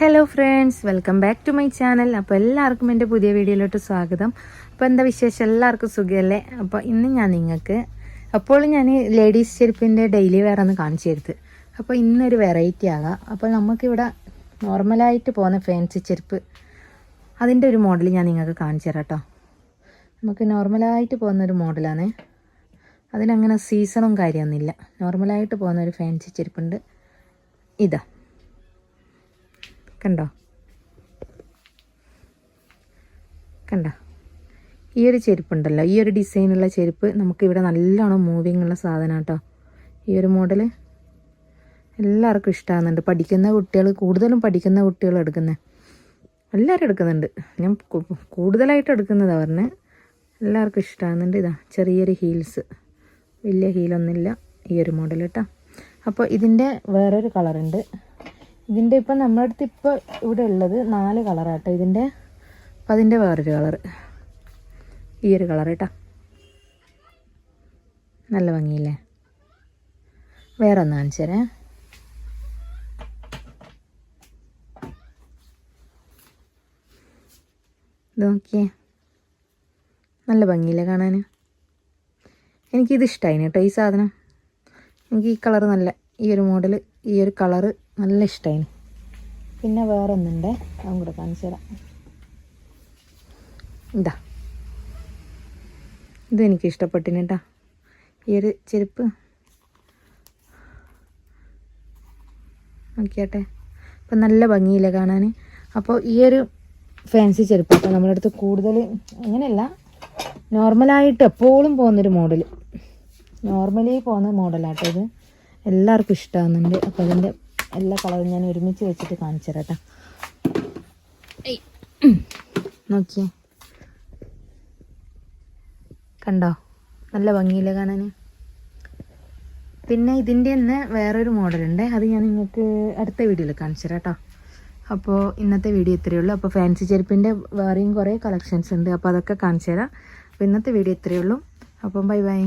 Hello friends welcome back to my channel അപ്പോൾ എല്ലാവർക്കും എന്റെ പുതിയ വീഡിയോയിലോട്ട് സ്വാഗതം. അപ്പോൾ എന്താ വിശേഷം? എല്ലാവർക്കും സുഖമല്ലേ അപ്പോൾ ഇന്ന് ഞാൻ നിങ്ങൾക്ക് അപ്പോൾ ഞാൻ ലേഡീസ് ചെരുപ്പിന്റെ ഡെയിലി വെയർ ഒന്ന് കാണിച്ചു തരുത്. അപ്പോൾ ഇന്നൊരു വെറൈറ്റി ആകാം അപ്പോൾ നമുക്കിവിടെ നോർമലായിട്ട് പോകുന്ന ഫാൻസി ചെരുപ്പ് അതിന്റെ ഒരു മോഡൽ ഞാൻ നിങ്ങൾക്ക് കാണിച്ചു തരാം കേട്ടോ. നമുക്ക് നോർമലായിട്ട് പോകുന്ന ഒരു മോഡലാണ് അതിനങ്ങനെ സീസണും കാര്യമൊന്നുമില്ല. നോർമലായിട്ട് പോകുന്ന ഒരു ഫാൻസി ചെരുപ്പുണ്ട്. ഇതാ. കണ്ടോ? കണ്ടോ? ഈ ഒരു ചെരുപ്പുണ്ടല്ലോ. ഈ ഒരു ഡിസൈനുള്ള ചെരുപ്പ് നമുക്കിവിടെ നല്ലോണം മൂവിങ് ഉള്ള സാധനം കേട്ടോ ഈ ഒരു മോഡൽ എല്ലാവർക്കും ഇഷ്ടമാകുന്നുണ്ട് പഠിക്കുന്ന കുട്ടികൾ കൂടുതലും പഠിക്കുന്ന കുട്ടികൾ എടുക്കുന്നത് എല്ലാവരും എടുക്കുന്നുണ്ട്. ഞാൻ കൂടുതലായിട്ട് എടുക്കുന്നതാണ് പറഞ്ഞത് എല്ലാവർക്കും ഇഷ്ടമാകുന്നുണ്ട് ഇതാ ചെറിയൊരു ഹീൽസ് വലിയ ഹീലൊന്നുമില്ല ഈ ഒരു മോഡൽ കേട്ടോ അപ്പോൾ ഇതിന്റെ വേറൊരു കളറുണ്ട് ഇതിന്റെ ഇപ്പം നമ്മുടെ അടുത്ത് ഇപ്പോൾ ഇവിടെ ഉള്ളത് നാല് കളറാട്ടോ ഇതിന്റെ അപ്പം അതിന്റെ വേറൊരു കളറ് ഈ ഒരു കളർ കേട്ടോ നല്ല ഭംഗിയില്ലേ? വേറെ ഒന്ന് കാണിച്ചു തരാം. ഇത് നോക്കിയേ. നല്ല ഭംഗിയില്ലേ കാണാൻ എനിക്കിത് കേട്ടോ ഈ സാധനം. എനിക്ക് ഈ കളർ നല്ല ഈ ഒരു മോഡൽ ഈ ഒരു കളറ് നല്ല ഇഷ്ടമായി പിന്നെ വേറെ ഒന്നുണ്ട് അതും കൂടെ കാണിച്ചു തരാം. ഇതാ. ഇത് എനിക്ക് ഇഷ്ടപ്പെട്ടിന് കേട്ടോ ഈ ഒരു ചെരുപ്പ്. നോക്കിയാട്ടെ. അപ്പം നല്ല ഭംഗിയില്ല കാണാൻ അപ്പോൾ ഈ ഒരു ഫാൻസി ചെരുപ്പ് അപ്പോൾ നമ്മുടെ അടുത്ത് കൂടുതൽ അങ്ങനെയല്ല. നോർമലായിട്ട് എപ്പോഴും പോകുന്നൊരു മോഡൽ നോർമലി പോകുന്ന മോഡലാട്ടോ ഇത്. എല്ലാവർക്കും ഇഷ്ടമാകുന്നുണ്ട് അപ്പോൾ അതിന്റെ എല്ലാ കളറും ഞാൻ ഒരുമിച്ച് വെച്ചിട്ട് കാണിച്ചു തരാം കേട്ടോ. നോക്കിയേ. കണ്ടോ? നല്ല ഭംഗിയില്ല കാണാൻ പിന്നെ ഇതിന്റെ തന്നെ വേറൊരു മോഡലുണ്ട് അത് ഞാൻ നിങ്ങൾക്ക് അടുത്ത വീഡിയോയിൽ കാണിച്ചു തരാം കേട്ടോ. അപ്പോൾ ഇന്നത്തെ വീഡിയോ ഇത്രയേ ഉള്ളൂ. അപ്പോൾ ഫാൻസി ചെരുപ്പിന്റെ വേറെയും കുറേ കളക്ഷൻസ് ഉണ്ട്. അപ്പോൾ അതൊക്കെ കാണിച്ചു തരാം. അപ്പോൾ ഇന്നത്തെ വീഡിയോ ഇത്രയേ ഉള്ളൂ. അപ്പം ബൈ ബൈ